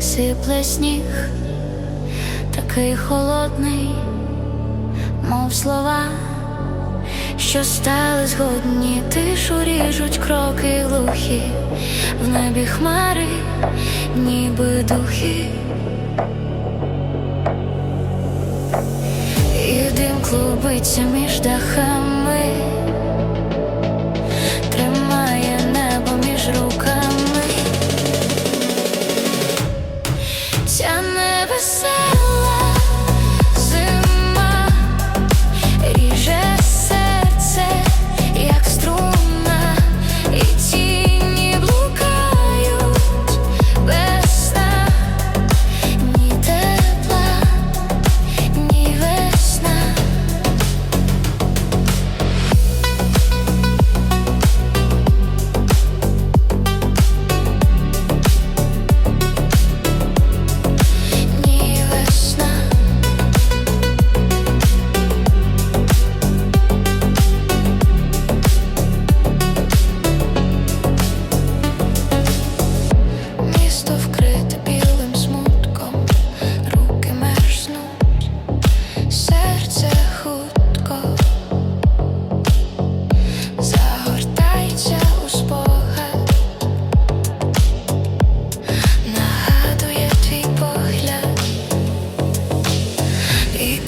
сипле сніг, такий холодний, мов слова, що стали згодні, тишу ріжуть кроки глухі, в небі хмари, ніби духи. І дим клубиться між дахами,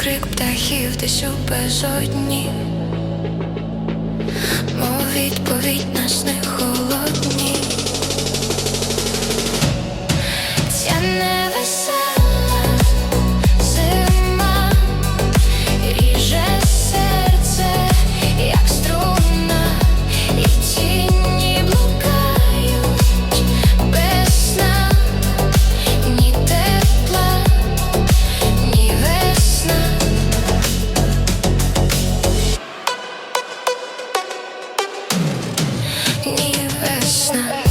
крик птахів десь у безодні, мов відповідь на сни не весна.